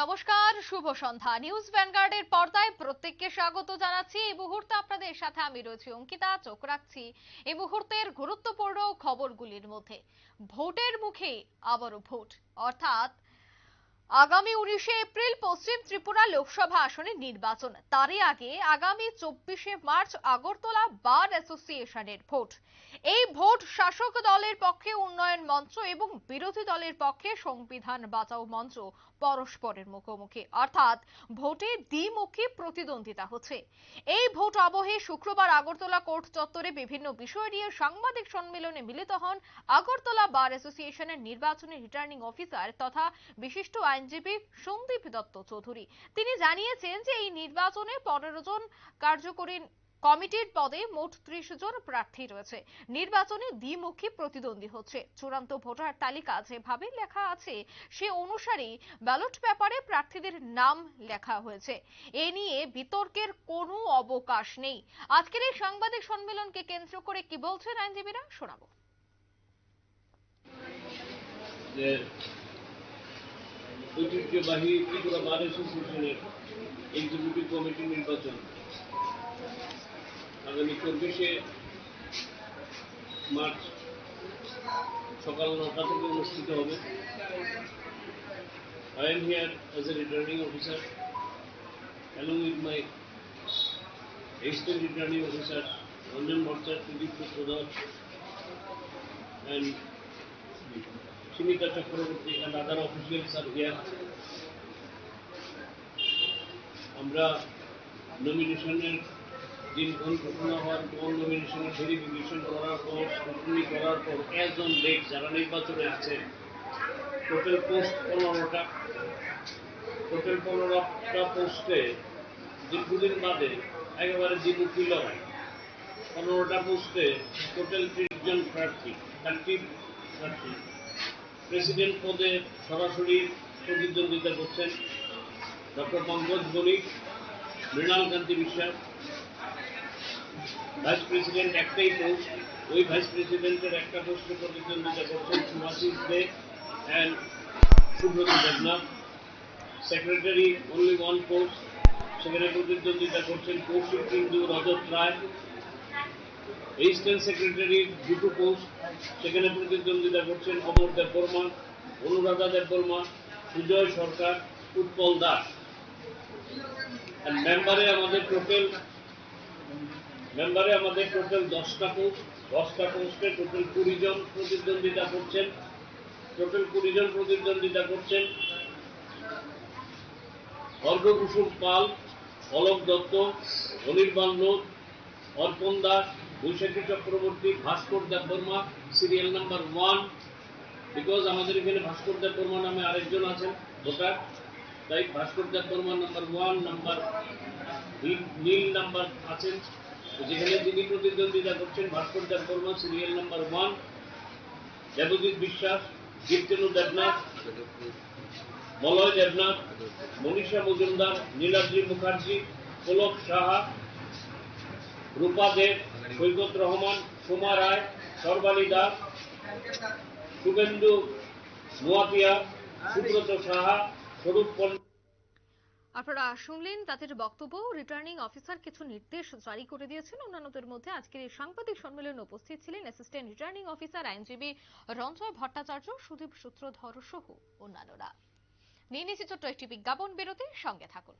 নমস্কার, শুভ সন্ধ্যা। নিউজ ভ্যানগার্ডের পর্দায় প্রত্যেককে স্বাগত জানাচ্ছি। এই মুহূর্তে আপনাদের সাথে আমি রয়েছি অঙ্কিতা, চোখ রাখছি এই মুহূর্তের গুরুত্বপূর্ণ খবরগুলির মধ্যে। ভোটের মুখে আবারও ভোট, অর্থাৎ আগামী উনিশে এপ্রিল পশ্চিম ত্রিপুরা লোকসভা আসনের নির্বাচন। তারই আগে আগামী চব্বিশে মার্চ আগরতলা বার অ্যাসোসিয়েশনের ভোট। এই ভোট শাসক দলের পক্ষে উন্নয়ন মঞ্চ এবং বিরোধী দলের পক্ষে সংবিধান বাঁচাও মঞ্চ পরস্পরের মুখোমুখি। অর্থাৎ ভোটে দ্বিমুখী প্রতিদ্বন্দ্বিতা হচ্ছে। এই ভোট আবহে শুক্রবার আগরতলা কোর্ট চত্বরে বিভিন্ন বিষয় নিয়ে সাংবাদিক সম্মেলনে মিলিত হন আগরতলা বার অ্যাসোসিয়েশনের নির্বাচনী রিটার্নিং অফিসার তথা বিশিষ্ট আইনজীবী সন্দীপ দত্ত চৌধুরী। তিনি জানিয়েছেন যে এই নির্বাচনে পনেরো জন কার্যকরী কমিটির পদে মোট ত্রিশ জন প্রার্থী রয়েছে। নির্বাচনে দ্বিমুখী প্রতিদ্বন্দ্বী হচ্ছে। চূড়ান্ত ভোটার তালিকা যেভাবে লেখা আছে, সে অনুসারেই ব্যালট পেপারে প্রার্থীদের নাম লেখা হয়েছে। এ নিয়ে বিতর্কের কোনো অবকাশ নেই। আজকের এই সাংবাদিক সম্মেলনকে কেন্দ্র করে কি বলছেন আইনজীবীরা, শোনাবো। ঐতিহ্যবাহী ত্রিপুরা বার এক্সিকিউটিভ কমিটি নির্বাচন। আগামী চব্বিশে মার্চ সকাল নটা থেকে অনুষ্ঠিত হবে। I am here as a returning officer along with my extent returning officer Ranjan Bhattar Pradipta Pradhan and Simita Chakraborty and other are here আমরা নমিনেশনের দিনক্ষণ ঘোষণা হওয়ার পর নমিনেশনের ভেরিফিকেশন করার পর স্ক্রুটনি করার পর অন ডেট যারা নির্বাচনে আছে টোটাল পোস্ট পনেরোটা। টোটাল পনেরোটা পোস্টে দীর্ঘদিন বাদে একেবারে দ্বিমুখী লড়াই। পনেরোটা পোস্টে টোটাল ত্রিশ জন প্রার্থী থার্টি প্রার্থী। প্রেসিডেন্ট পদে সরাসরি প্রতিদ্বন্দ্বিতা করছেন doctor Pankaj Banik Mrinal Kanti Biswas vice president একটাই পোস্ট ওই ভাইস প্রেসিডেন্টের একটা পোস্টে প্রতিদ্বন্দ্বিতা করছেন Subhashis De and Subrata Debnath secretary only one post সেখানে প্রতিদ্বন্দ্বিতা করছেন কৌশিক হিন্দু রজত রায় এসিস্ট্যান্ট সেক্রেটারির দুটো পোস্ট সেখানে প্রতিদ্বন্দ্বিতা করছেন অমর দেব বর্মা অনুরাধা দেব বর্মা সুজয় সরকার উৎপল দাস মেম্বারে আমাদের টোটাল মেম্বারে আমাদের টোটাল দশটা পোস্ট দশটা পোস্টে টোটাল কুড়ি জন প্রতিদ্বন্দ্বিতা করছেন। টোটাল কুড়ি জন প্রতিদ্বন্দ্বিতা করছেন। অর্ঘকুসুম পাল, Alok Dutta, Anirban Lok, Arpan Das, Baishakhi Chakraborty, Bhaskar Deb Barma serial number one because আমাদের এখানে ভাস্কর দেব বর্মা নামে আরেকজন আছেন, ভোটার। তাই Bhaskar Deb Barma number one number নীল নাম্বার আছেন। যেখানে তিনি প্রতিদ্বন্দ্বিতা করছেন Bhaskar Deb Barma serial number one Debjit Biswas কীর্তনু Debnath, Malay Debnath, Manisha Majumdar, Niladri Mukherjee, Pulak Saha, রূপা দেব, সৈকত রহমান, সোমা রায় সর্বালী দাস, শুভেন্দু নোয়াপিয়া সুব্রত সাহা, স্বরূপ পণ্ডিত আপনারা শুনলেন তাদের বক্তব্য। রিটার্নিং অফিসার কিছু নির্দেশ জারি করে দিয়েছেন। অন্যান্যদের মধ্যে আজকের এই সাংবাদিক সম্মেলনে উপস্থিত ছিলেন অ্যাসিস্ট্যান্ট রিটার্নিং অফিসার আইনজীবী রঞ্জয় ভট্টাচার্য, সুদীপ সূত্রধর সহ অন্যান্যরা। নিয়ে নিচ্ছি ছোট্ট একটি বিজ্ঞাপন বিরতির সঙ্গে থাকুন।